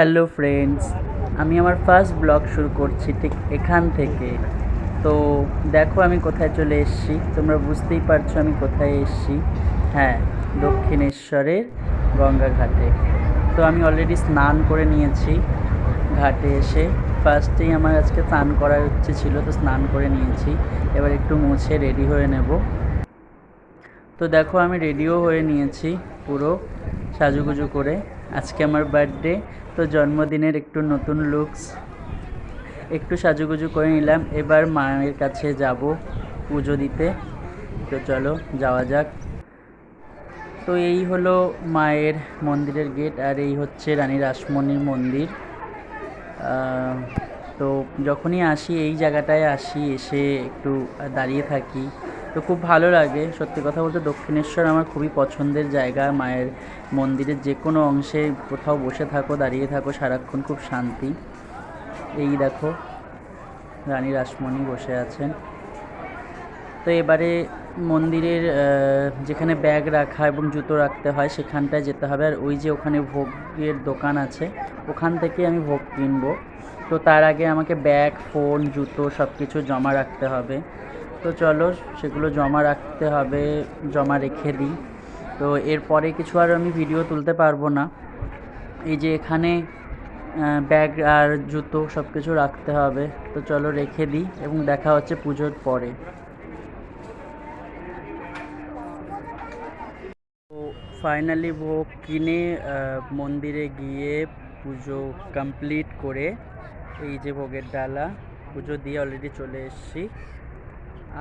Hello friends, আমি আমার first blog শুরু করছি ঠিক এখান থেকে। তো দেখো আমি কোথায় চলে এসেছি, তোমরা বুঝতেই পারছ আমি কোথায় এসেছি। হ্যাঁ দক্ষিণেশ্বরের গঙ্গা ঘাটে তো আমি অলরেডি স্নান করে নিয়েছি ঘাটে এসে। ফার্স্টেই আমার আজকে স্নান করার ইচ্ছে ছিল, তো স্নান করে নিয়েছি। এবার একটু মুছে রেডি হয়ে নেব। তো দেখো আমি রেডিও হয়ে নিয়েছি পুরো সাজুগুজু করে। আজকে আমার বার্থডে তো জন্মদিনের একটু নতুন লুকস একটু সাজুগুজু করে নিলাম। এবার মায়ের কাছে যাব পুজো দিতে। তো চলো, যাওয়া যাক। তো এই হলো মায়ের মন্দিরের গেট আর এই হচ্ছে রানী রাসমণির মন্দির। তো যখনই আসি, এই জায়গাটায় আসি, এসে একটু দাঁড়িয়ে থাকি। তো খুব ভালো লাগে। সত্যি কথা বলতে দক্ষিণেশ্বর আমার খুবই পছন্দের জায়গা। মায়ের মন্দিরের যে কোনো অংশে কোথাও বসে থাকো, দাঁড়িয়ে থাকো, সারাক্ষণ খুব শান্তি। এই দেখো, রানী রাসমণি বসে আছেন। তো এবারে মন্দিরের যেখানে ব্যাগ রাখা এবং জুতো রাখতে হয়, সেখানটায় যেতে হবে। আর ওই যে ওখানে ভোগের দোকান আছে, ওখান থেকে আমি ভোগ কিনবো। তো তার আগে আমাকে ব্যাগ, ফোন, জুতো সব কিছু জমা রাখতে হবে। তো চলো, সেগুলো জমা রাখতে হবে, জমা রেখে দিই। তো এরপরে কিছু আর আমি ভিডিও তুলতে পারব না। এই যে এখানে ব্যাগ আর জুতো সব কিছু রাখতে হবে। তো চলো রেখে দিই এবং দেখা হচ্ছে পুজোর পরে। তো ফাইনালি ভোগ কিনে মন্দিরে গিয়ে পুজো কমপ্লিট করে এই যে ভোগের ডালা, পুজো দিয়ে অলরেডি চলে এসেছি।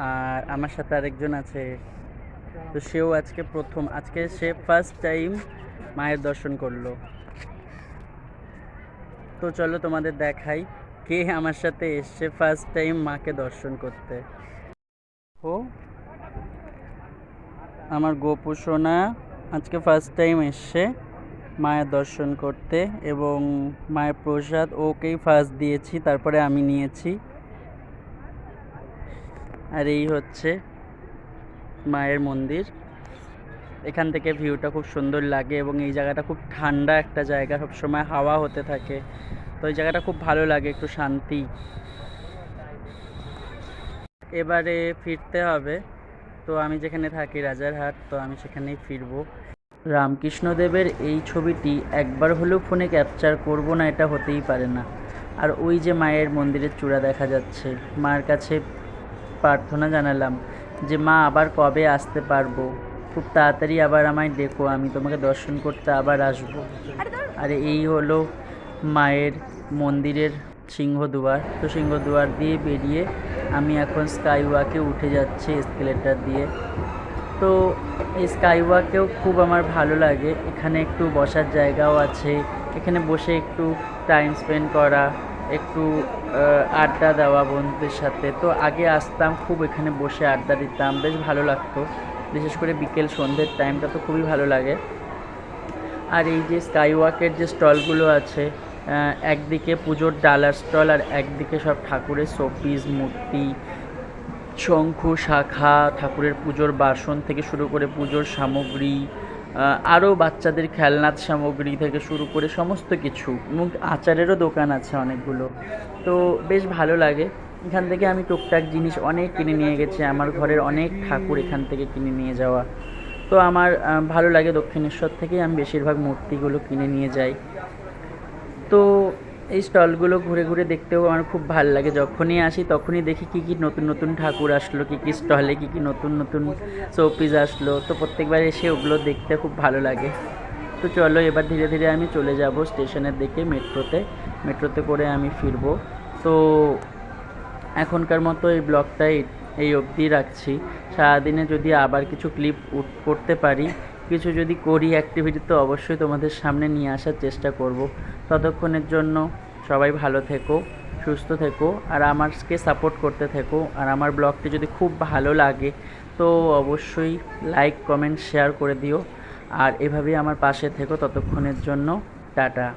আর আমার সাথে আরেকজন আছে। তো সেও আজকে প্রথম, আজকে সে ফার্স্ট টাইম মায়ের দর্শন করল। তো চলো তোমাদের দেখাই কে আমার সাথে এসছে ফার্স্ট টাইম মাকে দর্শন করতে। ও, আমার গোপু সোনা আজকে ফার্স্ট টাইম এসছে মায়ের দর্শন করতে এবং মায়ের প্রসাদ ওকেই ফার্স্ট দিয়েছি, তারপরে আমি নিয়েছি। আর এই হচ্ছে মায়ের মন্দির। এখান থেকে ভিউটা খুব সুন্দর লাগে এবং এই জায়গাটা খুব ঠান্ডা একটা জায়গা, সবসময় হাওয়া হতে থাকে। তো এই জায়গাটা খুব ভালো লাগে, একটু শান্তি। এবারে ফিরতে হবে। তো আমি যেখানে থাকি, রাজারহাট, তো আমি সেখানেই ফিরবো। রামকৃষ্ণদেবের এই ছবিটি একবার হলেও ফোনে ক্যাপচার করব না, এটা হতেই পারে না। আর ওই যে মায়ের মন্দিরের চূড়া দেখা যাচ্ছে, মার কাছে প্রার্থনা জানালাম যে মা আবার কবে আসতে পারব? খুব তাড়াতাড়ি আবার আমায় ডেকো আমি তোমাকে দর্শন করতে আবার আসব। আর এই হলো মায়ের মন্দিরের সিংহদুয়ার। তো সিংহদুয়ার দিয়ে বেরিয়ে আমি এখন স্কাই ওয়াকে উঠে যাচ্ছি এসকেলেটার দিয়ে। তো এই স্কাই ওয়াকেও খুব আমার ভালো লাগে। এখানে একটু বসার জায়গাও আছে। এখানে বসে একটু টাইম স্পেন্ড করা। একটু আড্ডা দেওয়া বন্ধুদের সাথে। তো আগে আসতাম, খুব এখানে বসে আড্ডা দিতাম, বেশ ভালো লাগতো। বিশেষ করে বিকেল সন্ধ্যের টাইমটা তো খুবই ভালো লাগে। আর এই যে স্কাই ওয়াকের যে স্টলগুলো আছে একদিকে পুজোর ডালার স্টল আর একদিকে সব ঠাকুরের শোপিস মূর্তি, শঙ্খু, শাখা, ঠাকুরের পুজোর বাসন থেকে শুরু করে পুজোর সামগ্রী আরও বাচ্চাদের খেলনার সামগ্রী থেকে শুরু করে সমস্ত কিছু এবং আচারেরও দোকান আছে অনেকগুলো। তো বেশ ভালো লাগে। এখান থেকে আমি টুকটাক জিনিস অনেক কিনে নিয়ে গেছি। আমার ঘরের অনেক ঠাকুর এখান থেকে কিনে নিয়ে যাওয়া। তো আমার ভালো লাগে দক্ষিণেশ্বর থেকেই আমি বেশিরভাগ মূর্তিগুলো কিনে নিয়ে যাই। তো এই স্টলগুলো ঘুরে ঘুরে দেখতেও আমার খুব ভালো লাগে। যখনই আসি, তখনই দেখি কী কী নতুন নতুন ঠাকুর আসলো, কী কী স্টলে কী কী নতুন নতুন শোপিস আসলো। তো প্রত্যেকবার এসে ওগুলো দেখতে খুব ভালো লাগে। তো চলো এবার ধীরে ধীরে আমি চলে যাব স্টেশনের দিকে মেট্রোতে। মেট্রোতে করে আমি ফিরবো। তো এখনকার মতো এই ব্লগটা এই- এই অবধি রাখছি। সারাদিনে যদি আবার কিছু ক্লিপ উঠ, করতে পারি, কিছু যদি করি অ্যাক্টিভিটি তো অবশ্যই তোমাদের সামনে নিয়ে আসার চেষ্টা করব। ততক্ষণের জন্য সবাই ভালো থেকো, সুস্থ থেকো আর আমারকে সাপোর্ট করতে থেকো। আর আমার ব্লগটি যদি খুব ভালো লাগে, তো অবশ্যই লাইক কমেন্ট শেয়ার করে দিও। আর এভাবেই আমার পাশে থেকো ততক্ষণের জন্য। টাটা।